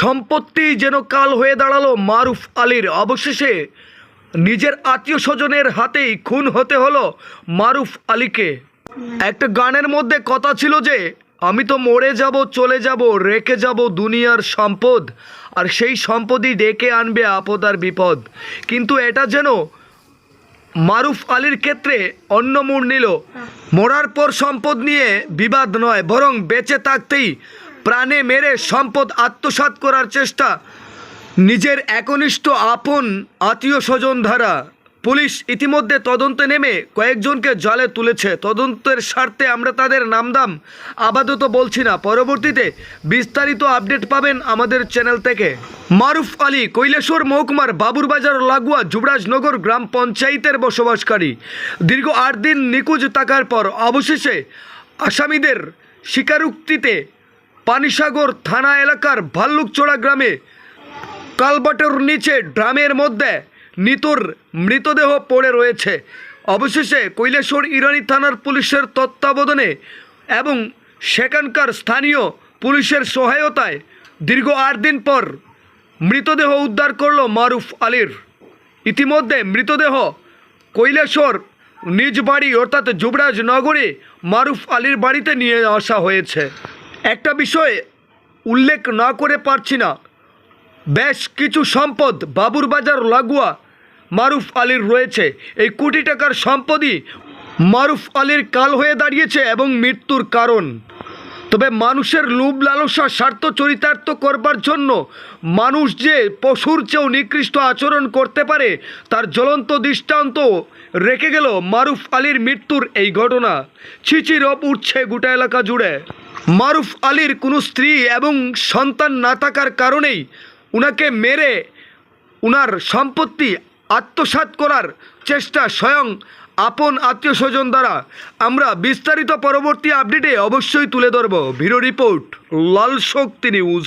সম্পত্তি যেন কাল হয়ে দাঁড়াল মারুফ আলীর অবশেষে। নিজের আত্মীয় স্বজনের হাতেই খুন হতে হলো মারুফ আলীকে। একটা গানের মধ্যে কথা ছিল যে, আমি তো মরে যাব, চলে যাব, রেখে যাব দুনিয়ার সম্পদ, আর সেই সম্পদই ডেকে আনবে আপদ আর বিপদ। কিন্তু এটা যেন মারুফ আলীর ক্ষেত্রে অন্য মোড় নিল। মরার পর সম্পদ নিয়ে বিবাদ নয়, বরং বেঁচে থাকতেই প্রাণে মেরে সম্পদ আত্মসাৎ করার চেষ্টা। নিজের একনিষ্ঠ আপন আত্মীয় স্বজন ধারা। পুলিশ ইতিমধ্যে তদন্তে নেমে কয়েকজনকে জলে তুলেছে। তদন্তের স্বার্থে আমরা তাদের নামদাম আপাতত বলছি না। পরবর্তীতে বিস্তারিত আপডেট পাবেন আমাদের চ্যানেল থেকে। মারুফ আলী, কৈলেশ্বর মহকুমার বাবুরবাজার লাগোয়া যুবরাজনগর গ্রাম পঞ্চায়েতের বসবাসকারী। দীর্ঘ আট দিন নিখোঁজ থাকার পর অবশেষে আসামিদের স্বীকারোক্তিতে পানিসাগর থানা এলাকার ভাল্লুকচোড়া গ্রামে কালবাটের নিচে ড্রামের মধ্যে নিতুর মৃতদেহ পড়ে রয়েছে। অবশেষে কৈলাসর ইরানি থানার পুলিশের তত্ত্বাবধানে এবং সেখানকার স্থানীয় পুলিশের সহায়তায় দীর্ঘ আট দিন পর মৃতদেহ উদ্ধার করল মারুফ আলীর। ইতিমধ্যে মৃতদেহ কৈলাসর নিজ বাড়ি অর্থাৎ যুবরাজ নগরে মারুফ আলীর বাড়িতে নিয়ে আসা হয়েছে। একটা বিষয়ে উল্লেখ না করে পারছি না। বেশ কিছু সম্পদ বাবুরবাজার লাগোয়া মারুফ আলীর রয়েছে। এই কোটি টাকার সম্পদই মারুফ আলীর কাল হয়ে দাঁড়িয়েছে এবং মৃত্যুর কারণ। তবে মানুষের লোভ লালসা স্বার্থ চরিতার্থ করবার জন্য মানুষ যে পশুর চেয়েও নিকৃষ্ট আচরণ করতে পারে, তার জ্বলন্ত দৃষ্টান্ত রেখে গেল মারুফ আলীর মৃত্যুর এই ঘটনা। ছিচিরপ উঠছে গোটা এলাকা জুড়ে। মারুফ আলীর কোনো স্ত্রী এবং সন্তান না থাকার কারণেই উনাকে মেরে উনার সম্পত্তি আত্মসাত করার চেষ্টা স্বয়ং আপন আত্মীয় স্বজন দ্বারা। আমরা বিস্তারিত পরবর্তী আপডেটে অবশ্যই তুলে ধরব। Video report Lal Shakti news.